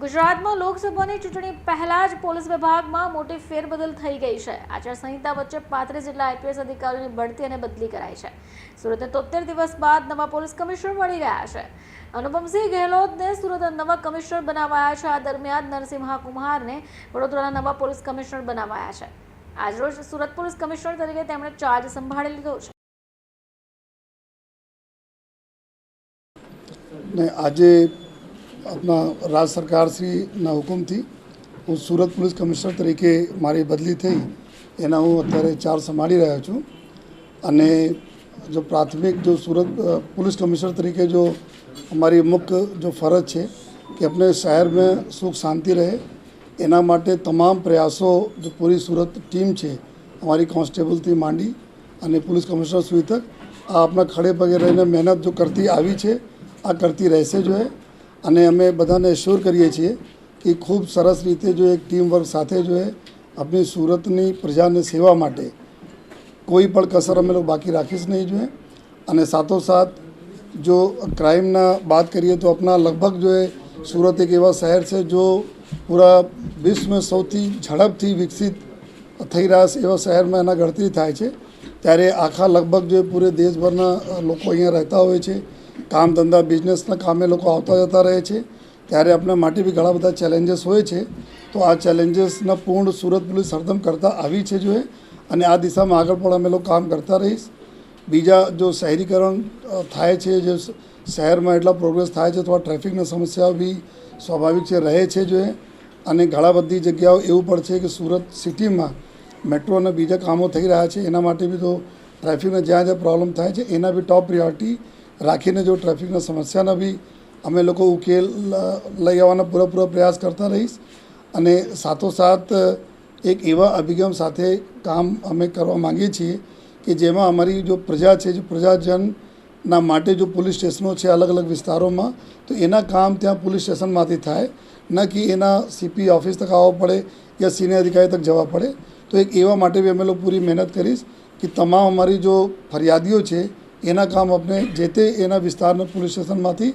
ગુજરાતમાં લોકસભાની ચૂંટણી પહેલા જ પોલીસ વિભાગમાં મોટી ફેરબદલ થઈ ગઈ છે. આચારસંહિતા વચ્ચે પાંત્રીસ જેટલા આઈપીએસ અધિકારીઓની બઢતી અને બદલી કરાઈ છે. સુરતે તોતેર દિવસ બાદ નવા પોલીસ કમિશનર મળી ગયા છે. અનુપમસિંહ ગેહલોતને સુરત નવા કમિશનર બનાવાયા છે. આ દરમિયાન નરસિંહા કુમારને વડોદરાના નવા પોલીસ કમિશનર બનાવાયા છે. આજરોજ સુરત પોલીસ કમિશનર તરીકે તેમણે ચાર્જ સંભાળી લીધો છે. ને આજે આપના રાજ સરકારશ્રીના હુકુમથી હું સુરત પોલીસ કમિશનર તરીકે મારી બદલી થઈ, એના હું અત્યારે ચાર્જ સંભાળી રહ્યો છું. અને જો પ્રાથમિક જો સુરત પોલીસ કમિશનર તરીકે જો અમારી મુખ્ય જો ફરજ છે કે આપણે શહેરમાં સુખ શાંતિ રહે, એના માટે તમામ પ્રયાસો જો પૂરી સુરત ટીમ છે, અમારી કોન્સ્ટેબલથી માંડી અને પોલીસ કમિશનર સુધી તક આ આપણા ખડે પગે રહીને મહેનત જો કરતી આવી છે, આ કરતી રહેશે જોઈએ અને અમે બધાને એશ્યોર કરીએ છીએ કે ખૂબ સરસ રીતે જો એક ટીમ વર્ક સાથે જો આપણી સુરતની પ્રજાને સેવા માટે કોઈ પણ કસર અમે લોકો બાકી રાખીશ નહીં જોઈએ અને સાથોસાથ જો ક્રાઇમના વાત કરીએ તો આપણા લગભગ જો એ સુરત એક એવા શહેર છે જો પૂરા વિશ્વમાં સૌથી ઝડપથી વિકસિત થઈ રહ્યા છે એવા શહેરમાં એના ગણતરી થાય છે. ત્યારે આખા લગભગ જો પૂરે દેશભરના લોકો અહીંયા રહેતા હોય છે. કામ ધંધા બિઝનેસના કામે લોકો આવતા જતા રહે છે. ત્યારે આપણા માટે બી ઘણા બધા ચેલેન્જીસ હોય છે. તો આ ચેલેન્જીસના પૂર્ણ સુરત પોલીસ હરદમ કરતા આવી છે જોઈએ અને આ દિશામાં આગળ પણ અમે લોકો કામ કરતા રહીશ. બીજા જો શહેરીકરણ થાય છે, જે શહેરમાં એટલા પ્રોગ્રેસ થાય છે, તો આ ટ્રાફિકની સમસ્યાઓ બી સ્વાભાવિક છે, રહે છે જોઈએ અને ઘણા બધી જગ્યાઓ એવું પણ છે કે સુરત સિટીમાં મેટ્રો અને બીજા કામો થઈ રહ્યા છે. એના માટે બી તો ટ્રાફિકના જ્યાં જ્યાં પ્રોબ્લેમ થાય છે, એના બી ટોપ પ્રિયોરિટી રાખીને જો ટ્રાફિકના સમસ્યાના બી અમે લોકો ઉકેલ લઈ આવવાના પૂરેપૂરો પ્રયાસ કરતા રહીશ. અને સાથોસાથ એક એવા અભિગમ સાથે કામ અમે કરવા માંગીએ છીએ કે જેમાં અમારી જો પ્રજા છે, જો પ્રજાજનના માટે જો પોલીસ સ્ટેશનો છે અલગ અલગ વિસ્તારોમાં, તો એના કામ ત્યાં પોલીસ સ્ટેશનમાંથી થાય. ન કે એના સીપી ઓફિસ તક આવવા પડે યા સિનિયર અધિકારી તક જવા પડે. તો એક એવા માટે બી અમે લોકો પૂરી મહેનત કરીશ કે તમામ અમારી જો ફરિયાદીઓ છે એના કામ આપણે જે તે એના વિસ્તારના પોલીસ સ્ટેશનમાંથી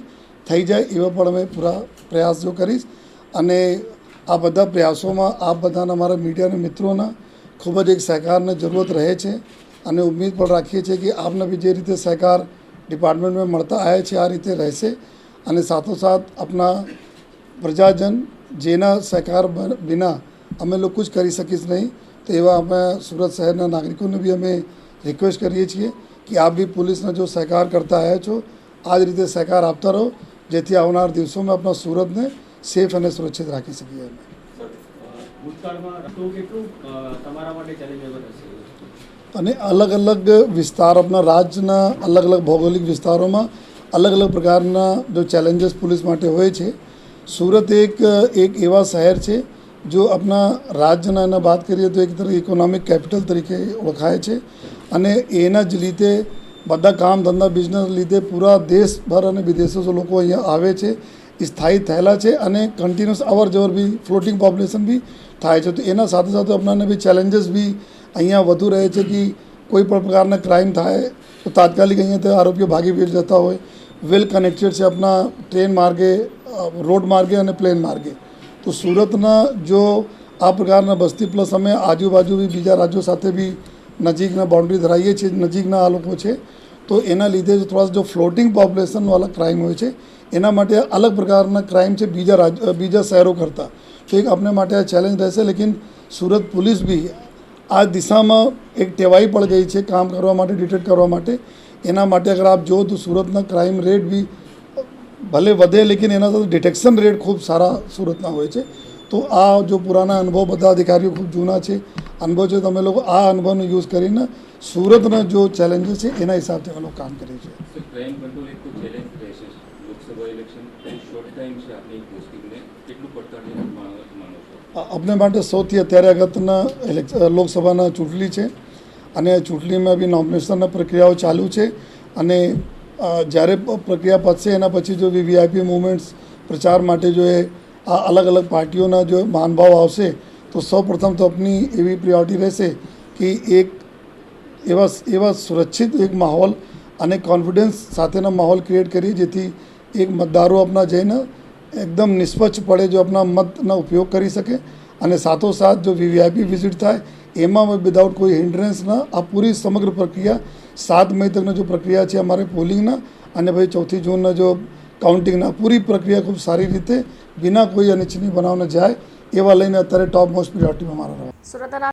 થઈ જાય એવા પણ અમે પૂરા પ્રયાસ કરીશ. અને આ બધા પ્રયાસોમાં આપ બધાના અમારા મીડિયાના મિત્રોના ખૂબ જ એક સહકારની જરૂરત રહે છે. અને ઉમ્મીદ પણ રાખીએ છીએ કે આપને બી જે રીતે સહકાર ડિપાર્ટમેન્ટમાં મળતા આવ્યા છે, આ રીતે રહેશે. અને સાથોસાથ આપણા પ્રજાજન જેના સહકાર વિના અમે લોકો જ કરી શકીશ નહીં, તો એવા અમે સુરત શહેરના નાગરિકોને બી અમે રિક્વેસ્ટ કરીએ છીએ. કે આપ બી પોલીસને જો સહકાર કરતા આવ્યા છો આ જ રીતે સહકાર આપતા રહો જેથી આવનાર દિવસોમાં આપણા સુરતને સેફ અને સુરક્ષિત રાખી શકીએ અમે અને અલગ અલગ વિસ્તાર આપણા રાજ્યના અલગ અલગ ભૌગોલિક વિસ્તારોમાં અલગ અલગ પ્રકારના જો ચેલેન્જીસ પોલીસ માટે હોય છે સુરત એક એક એવા શહેર છે જો આપણા રાજ્યના એના વાત કરીએ તો એક તરફ ઇકોનોમિક કેપિટલ તરીકે ઓળખાય છે અને એના જ લીધે બધા કામ ધંધા બિઝનેસ લીધે પૂરા દેશભર અને વિદેશો લોકો અહીંયા આવે છે સ્થાયી થયેલા છે અને કન્ટિન્યુઅસ અવર જવર બી ફ્લોટિંગ પોપ્યુલેશન બી થાય છે. તો એના સાથે સાથે આપણાને બી ચેલેન્જીસ બી અહીંયા વધુ રહે છે કે કોઈ પણ પ્રકારના ક્રાઇમ થાય, તો તાત્કાલિક અહીંયાથી આરોપીઓ ભાગી બી જતા હોય. વેલ કનેક્ટેડ છે આપણા ટ્રેન માર્ગે રોડ માર્ગે અને પ્લેન માર્ગે. તો સુરતના જો આ પ્રકારના બસ્તી પ્લસ અમે આજુબાજુ બી બીજા રાજ્યો સાથે બી નજીકના બાઉન્ડ્રી ધરાવીએ છીએ, નજીકના આ લોકો છે, તો એના લીધે જો થોડા જો ફ્લોટિંગ પોપ્યુલેશનવાળા ક્રાઇમ હોય છે, એના માટે અલગ પ્રકારના ક્રાઇમ છે બીજા રાજ્ય બીજા શહેરો કરતાં. તો એક આપણે માટે આ ચેલેન્જ રહેશે, લેકિન સુરત પોલીસ બી આ દિશામાં એક ટેવાઈ પડ ગઈ છે કામ કરવા માટે ડિટેક્ટ કરવા માટે. એના માટે અગર આપ જુઓ તો સુરતના ક્રાઇમ રેટ બી ભલે વધે, લેકિન એના સાથે ડિટેક્શન રેટ ખૂબ સારા સુરતના હોય છે. તો આ જો પુરાના અનુભવ, બધા અધિકારીઓ ખૂબ જૂના છે અનુભવ છે. તમે લોકો આ અનુભવનો યુઝ કરીને સુરતના જો ચેલેન્જીસ છે એના હિસાબથી અમે લોકો કામ કરીએ છીએ. તો ક્રાઇમ કંટ્રોલ એક તો ચેલેન્જ રહેશે. લોકસભા ઇલેક્શન શોર્ટ ટાઈમ છે આપની પોસ્ટિંગને કેટલું પડકારજનક માનો માનો છો? અ- આપણે માટે સૌથી અત્યારે અગત્યના લોકસભાના ચૂંટણી છે. અને ચૂંટણીમાં બી નોમિનેશનના પ્રક્રિયાઓ ચાલુ છે. અને જ્યારે પ્રક્રિયા પતશે એના પછી જો વીવીઆઈપી મુવમેન્ટ્સ પ્રચાર માટે જો એ આ અલગ અલગ પાર્ટીઓના જો માનભાવ આવશે તો સૌ પ્રથમ તો આપની એવી પ્રિયોરિટી રહેશે કે એક એવા એવા સુરક્ષિત એક માહોલ અને કોન્ફિડન્સ સાથેનો માહોલ ક્રિએટ કરીએ જેથી એક મતદારો આપણા જઈને એકદમ નિષ્પક્ષપણે જો આપણા મતનો ઉપયોગ કરી શકે અને સાથોસાથ જો વીવીઆઈપી વિઝિટ થાય, એમાં વિદાઉટ કોઈ હિન્ડ્રન્સના આ પૂરી સમગ્ર પ્રક્રિયા સાત મે તકની જો પ્રક્રિયા છે અમારે પોલિંગના અને પછી ચોથી જૂનના જો કાઉન્ટિંગના પૂરી પ્રક્રિયા ખૂબ સારી રીતે વિના કોઈ અનિચ્છનીય બનાવને જાય. એવા લઈને અત્યારે ટોપ મોસ્ટ પ્રિયોરિટીમાં મારા રહ્યા સુરતના